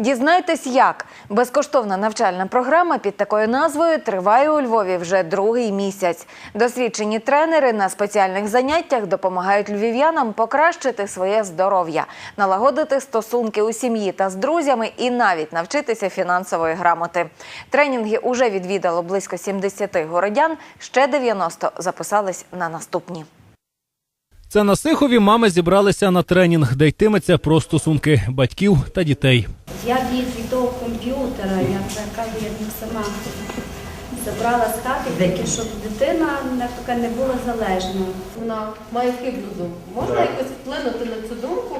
Дізнайтесь, як безкоштовна навчальна програма під такою назвою триває у Львові вже другий місяць. Досвідчені тренери на спеціальних заняттях допомагають львів'янам покращити своє здоров'я, налагодити стосунки у сім'ї та з друзями і навіть навчитися фінансової грамоти. Тренінги уже відвідало близько 70 городян. Ще 90 записались на наступні. Це на Сихові мами зібралися на тренінг, де йтиметься про стосунки батьків та дітей. Я від від того комп'ютера, я така як сама забрала з хати, тільки щоб дитина не, така не була залежна. вона має хибну думку. Можна якось вплинути на цю думку,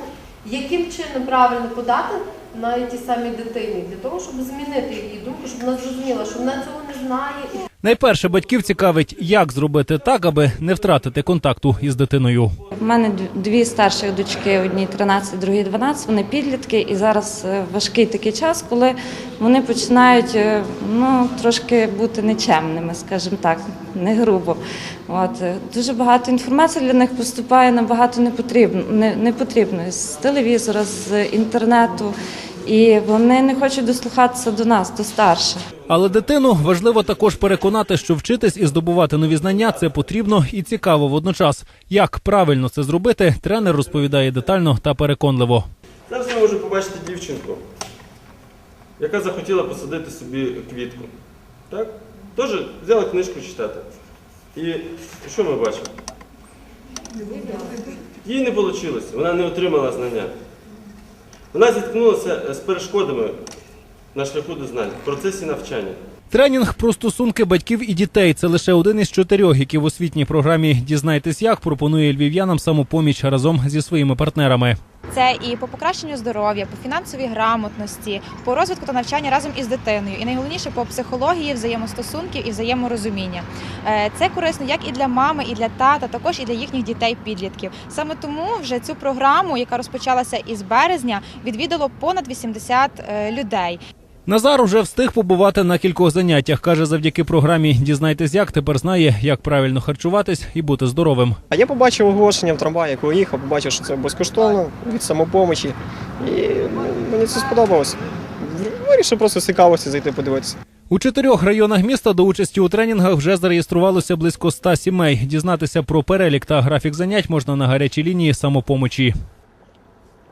яким чином правильно подати навіть тій самій дитині, для того, щоб змінити її думку, щоб вона зрозуміла, що вона цього не знає. Найперше батьків цікавить, як зробити так, аби не втратити контакту із дитиною. У мене дві старших дочки, одній 13, другій 12, вони підлітки, і зараз е, важкий такий час, коли вони починають е, ну, трошки бути нечемними, скажімо так, не грубо. От. е, Дуже багато інформації для них поступає набагато непотрібно, не, непотрібно з телевізора, з інтернету, і вони не хочуть дослухатися до нас, до старших. Але дитину важливо також переконати, що вчитись і здобувати нові знання це потрібно і цікаво водночас. Як правильно це зробити, тренер розповідає детально та переконливо. Зараз ми можемо побачити дівчинку, яка захотіла посадити собі квітку. Так? Теж взяла книжку читати. І що ми бачимо? Їй не вийшло, вона не отримала знання. Вона зіткнулася з перешкодами на шляху до знань в процесі навчання. Тренінг про стосунки батьків і дітей це лише один із чотирьох, які в освітній програмі Дізнайтесь як пропонує львів'янам самопоміч разом зі своїми партнерами. Це і по покращенню здоров'я, по фінансовій грамотності, по розвитку та навчанню разом із дитиною, і найголовніше по психології, взаємостосунків і взаєморозуміння. Е, Це корисно як і для мами, і для тата, також і для їхніх дітей-підлітків. Саме тому вже цю програму, яка розпочалася із березня, відвідало понад 80 е, людей. Назар уже встиг побувати на кількох заняттях. каже, завдяки програмі Дізнайтесь як тепер знає, як правильно харчуватись і бути здоровим. А я побачив оголошення в трамваї, коли їхав, побачив, що це безкоштовно від самопомочі. І мені це сподобалось. Вирішив просто з цікавості зайти подивитися. У чотирьох районах міста до участі у тренінгах вже зареєструвалося близько ста сімей. Дізнатися про перелік та графік занять можна на гарячій лінії самопомочі.